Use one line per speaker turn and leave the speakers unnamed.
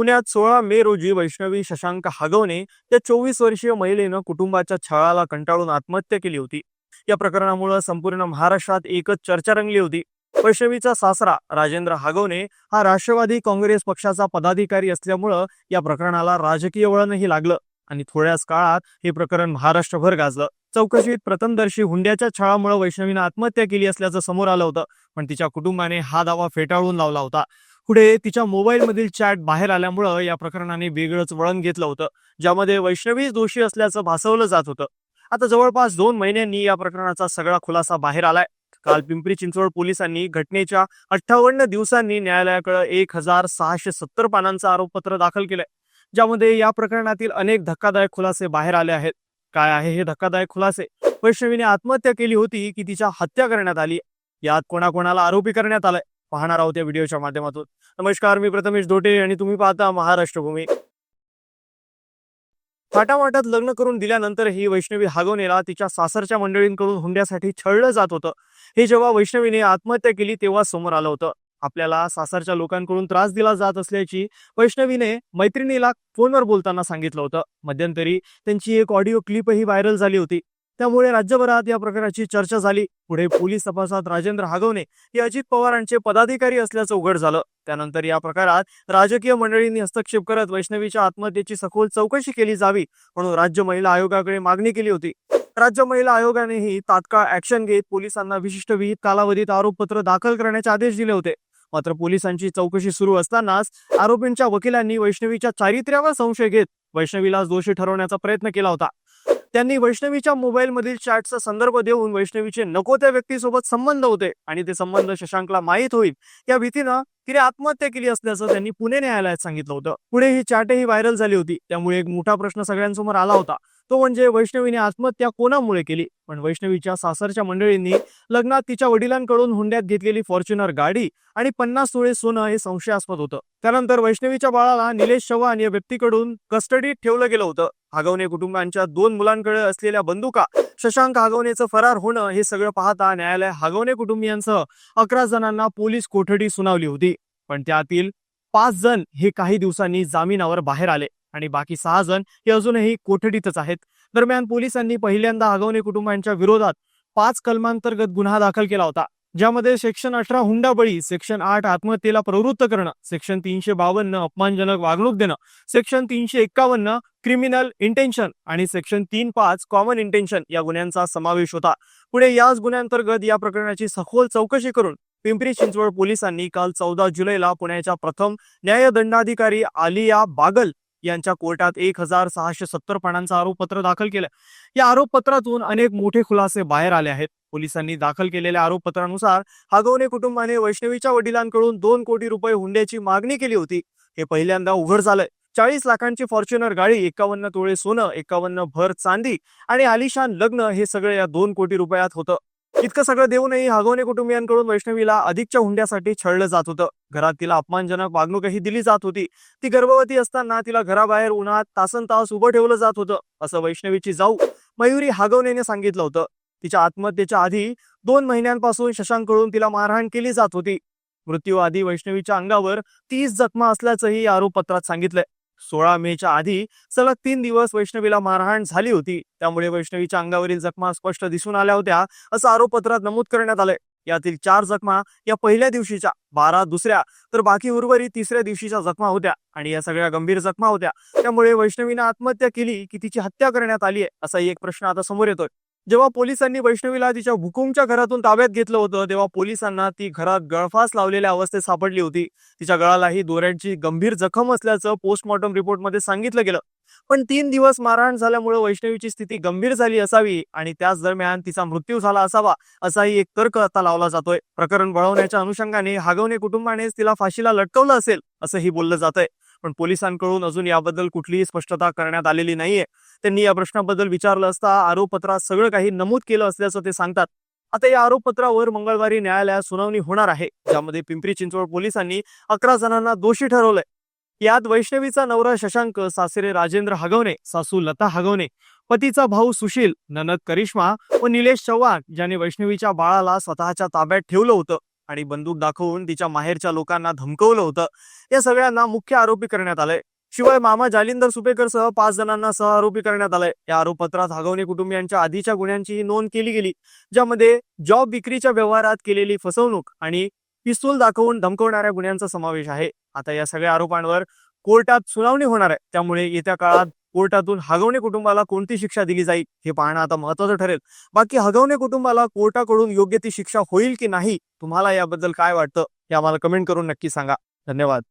पुण्यात सोळा मे रोजी वैष्णवी शशांक हागवणे या चोवीस वर्षीय महिलेनं कुटुंबाच्या छळाला कंटाळून आत्महत्या केली होती. या प्रकरणामुळे संपूर्ण महाराष्ट्रात एकच चर्चा रंगली होती. वैष्णवीचा सासरा राजेंद्र हागवणे हा राष्ट्रवादी काँग्रेस पक्षाचा पदाधिकारी असल्यामुळं या प्रकरणाला राजकीय वळणही लागलं आणि थोड्याच काळात हे प्रकरण महाराष्ट्रभर गाजलं. चौकशीत प्रथमदर्शी हुंड्याच्या छळामुळे वैष्णवीनं आत्महत्या केली असल्याचं समोर आलं होतं पण तिच्या कुटुंबाने हा दावा फेटाळून लावला होता. पुढे तिच्या मोबाईलमधील चॅट बाहेर आल्यामुळं या प्रकरणाने वेगळंच वळण घेतलं होतं ज्यामध्ये वैष्णवीच दोषी असल्याचं भासवलं जात होतं. आता जवळपास दोन महिन्यांनी या प्रकरणाचा सगळा खुलासा बाहेर आलाय. काल पिंपरी चिंचवड पोलिसांनी घटनेच्या अठ्ठावन्न दिवसांनी न्यायालयाकडे एक हजार सहाशे सत्तर पानांचं आरोपपत्र दाखल केलंय ज्यामध्ये या प्रकरणातील अनेक धक्कादायक खुलासे बाहेर आले आहेत. काय आहे हे धक्कादायक खुलासे? वैष्णवीने आत्महत्या केली होती की तिच्या हत्या करण्यात आली? यात कोणाकोणाला आरोपी करण्यात आलाय? पाहणार आहोत या व्हिडिओच्या माध्यमातून. नमस्कार मी प्रथमेश धोटे आणि तुम्ही पाहता महाराष्ट्र भूमी लग्न करून दिल्यानंतरही वैष्णवी हागवणेला तिच्या सासरच्या मंडळींकडून हुंड्यासाठी छळलं जात होतं. हे जेव्हा वैष्णवीने आत्महत्या केली तेव्हा समोर आलं होतं. आपल्याला सासरच्या लोकांकडून त्रास दिला जात असल्याची वैष्णवीने मैत्रिणीला फोनवर बोलताना सांगितलं होतं. मध्यंतरी त्यांची एक ऑडिओ क्लिपही व्हायरल झाली होती. त्यामुळे राज्यभरात या प्रकरणाची चर्चा झाली. पुढे पोलीस तपासात राजेंद्र हागवणे हे अजित पवारांचे पदाधिकारी असल्याचं उघड झालं. त्यानंतर या प्रकारात राजकीय मंडळींनी हस्तक्षेप करत वैष्णवीच्या आत्महत्येची सखोल चौकशी केली जावी म्हणून राज्य महिला आयोगाकडे मागणी केली होती. राज्य महिला आयोगानेही तात्काळ ऍक्शन घेत पोलिसांना विशिष्ट विहित कालावधीत आरोपपत्र दाखल करण्याचे आदेश दिले होते. मात्र पोलिसांची चौकशी सुरू असतानाच आरोपींच्या वकिलांनी वैष्णवीच्या चारित्र्यावर संशय घेत वैष्णवीला दोषी ठरवण्याचा प्रयत्न केला होता. त्यांनी वैष्णवीच्या मोबाईलमधील चॅटचा संदर्भ देऊन वैष्णवीचे नको त्या व्यक्तीसोबत संबंध होते आणि ते संबंध शशांकला माहीत होईल. या भीतीनं तिने आत्महत्या केली असल्याचं त्यांनी पुणे न्यायालयात सांगितलं होतं. पुढे ही चॅटही व्हायरल झाली होती. त्यामुळे एक मोठा प्रश्न सगळ्यांसमोर आला होता. तो म्हणजे वैष्णवीने आत्महत्या कोणामुळे केली? पण वैष्णवीच्या सासरच्या मंडळींनी लग्नात तिच्या वडिलांकडून हुंड्यात घेतलेली फॉर्च्युनर गाडी आणि पन्नास तोळे सोनं हे संशयास्पद होतं. त्यानंतर वैष्णवीच्या बाळाला निलेश चव्हाण या व्यक्तीकडून कस्टडीत ठेवलं गेलं होतं. हागवणे कुटुंबांच्या दोन मुलांकडे असलेल्या बंदुका शशांक हागवणेचं फरार होणं हे सगळं पाहता न्यायालय हागवणे कुटुंबियांसह अकरा जणांना पोलीस कोठडी सुनावली होती. पण त्यातील पाच जण हे काही दिवसांनी जामिनावर बाहेर आले. आणि बाकी सहा जण हे अजूनही कोठडीतच आहेत. दरम्यान पोलिसांनी पहिल्यांदा आगवणे कुटुंबांच्या विरोधात पाच कलमांतर्गत गुन्हा दाखल केला होता. ज्यामध्ये सेक्शन अठरा हुंडाबळी सेक्शन आठ आत्महत्येला प्रवृत्त करणं सेक्शन तीनशे बावन्न अपमानजनक वागणूक देणं सेक्शन तीनशे एक्कावन्न क्रिमिनल इंटेन्शन आणि सेक्शन तीन पाच कॉमन इंटेन्शन या गुन्ह्यांचा समावेश होता. पुढे याच गुन्ह्यांतर्गत या प्रकरणाची सखोल चौकशी करून पिंपरी चिंचवड पोलिसांनी काल चौदा जुलैला पुण्याच्या प्रथम न्यायदंडाधिकारी आलिया बागल यांच्या कोर्टात एक हजार सहाशे सत्तर पानांचं आरोपपत्र दाखल केलं. या आरोपपत्रातून अनेक मोठे खुलासे बाहेर आले आहेत. पोलिसांनी दाखल केलेल्या आरोपपत्रानुसार हागवणे कुटुंबाने वैष्णवीच्या वडिलांकडून दोन कोटी रुपये हुंड्याची मागणी केली होती. हे पहिल्यांदा उघड झालंय. चाळीस लाखांची फॉर्च्युनर गाडी एकावन्न तोळे सोनं एकावन्न भर चांदी आणि आलिशान लग्न हे सगळं या दोन कोटी रुपयात होतं. इतकं सगळं देऊनही हागवणे कुटुंबियांकडून वैष्णवीला अधिकच्या हुंड्यासाठी छळलं जात होतं. घरात तिला अपमानजनक वागणूकही दिली जात होती. ती गर्भवती असताना तिला घराबाहेर उन्हात तासन तास उभं ठेवलं जात होतं. असं वैष्णवीची जाऊ मयुरी हागवणेने सांगितलं होतं. तिच्या आत्महत्येच्या आधी दोन महिन्यांपासून शशांकडून तिला मारहाण केली जात होती. मृत्यू आधी वैष्णवीच्या अंगावर तीस जखमा असल्याचंही या आरोपपत्रात सांगितलंय. सोळा मेच्या आधी सलग तीन दिवस वैष्णवीला मारहाण झाली होती. त्यामुळे वैष्णवीच्या अंगावरील जखमा स्पष्ट दिसून आल्या होत्या असं आरोपपत्रात नमूद करण्यात आलंय. यातील चार जखमा या पहिल्या दिवशीच्या बारा दुसऱ्या तर बाकी उर्वरित तिसऱ्या दिवशीच्या जखमा होत्या आणि या सगळ्या गंभीर जखमा होत्या. त्यामुळे वैष्णवीनं आत्महत्या केली की तिची हत्या करण्यात आली आहे असाही एक प्रश्न आता समोर येतोय. जेव्हा पोलिसांनी वैष्णवीला तिच्या हुकुमच्या घरातून ताब्यात घेतलं होतं तेव्हा पोलिसांना ती घरात गळफास लावलेल्या अवस्थेत सापडली होती. तिच्या गळालाही दोऱ्यांची गंभीर जखम असल्याचं पोस्टमॉर्टम रिपोर्टमध्ये सांगितलं गेलं. पण तीन दिवस मारहाण झाल्यामुळे वैष्णवीची स्थिती गंभीर झाली असावी आणि त्याच दरम्यान तिचा मृत्यू झाला असावा असाही एक तर्क आता लावला जातोय. प्रकरण वळवण्याच्या अनुषंगाने हागवणे कुटुंबानेच तिला फाशीला लटकवलं असेल असंही बोललं जातंय. पण पोलिसांकडून अजून याबद्दल कुठलीही स्पष्टता करण्यात आलेली नाहीये. त्यांनी या प्रश्नाबद्दल विचारलं असता आरोपपत्रात सगळं काही नमूद केलं असल्याचं ते सांगतात. आता या आरोपपत्रावर मंगळवारी न्यायालयात सुनावणी होणार आहे. ज्यामध्ये पिंपरी चिंचवड पोलिसांनी अकरा जणांना दोषी ठरवलंय. यात वैष्णवीचा नवरा शशांक सासरे राजेंद्र हगवणे सासू लता हगवणे पतीचा भाऊ सुशील ननद करिश्मा व निलेश चव्हाण ज्याने वैष्णवीच्या बाळाला स्वतःच्या ताब्यात ठेवलं होतं. आणि बंदूक दाखवून तिच्या माहेरच्या लोकांना धमकवलं होतं. या सगळ्यांना मुख्य आरोपी करण्यात आलंय शिवाय मामा जालिंदर सुपेकर सह पाच जणांना सह आरोपी करण्यात आलंय या आरोपपत्रात हागवणे कुटुंबियांच्या आधीच्या गुन्ह्यांची नोंद केली गेली ज्यामध्ये जॉब विक्रीच्या व्यवहारात केलेली फसवणूक आणि पिस्तूल दाखवून धमकवणाऱ्या गुन्ह्यांचा समावेश आहे. आता या सगळ्या आरोपांवर कोर्टात सुनावणी होणार आहे. त्यामुळे येत्या काळात कोर्टातून हगवणे कुटुंबाला कोणती शिक्षा दिली जाईल हे पाहणं आता महत्वाचं ठरेल. बाकी हगवणे कुटुंबाला कोर्टाकडून योग्य ती शिक्षा होईल की नाही तुम्हाला याबद्दल काय वाटतं हे आम्हाला कमेंट करून नक्की सांगा. धन्यवाद.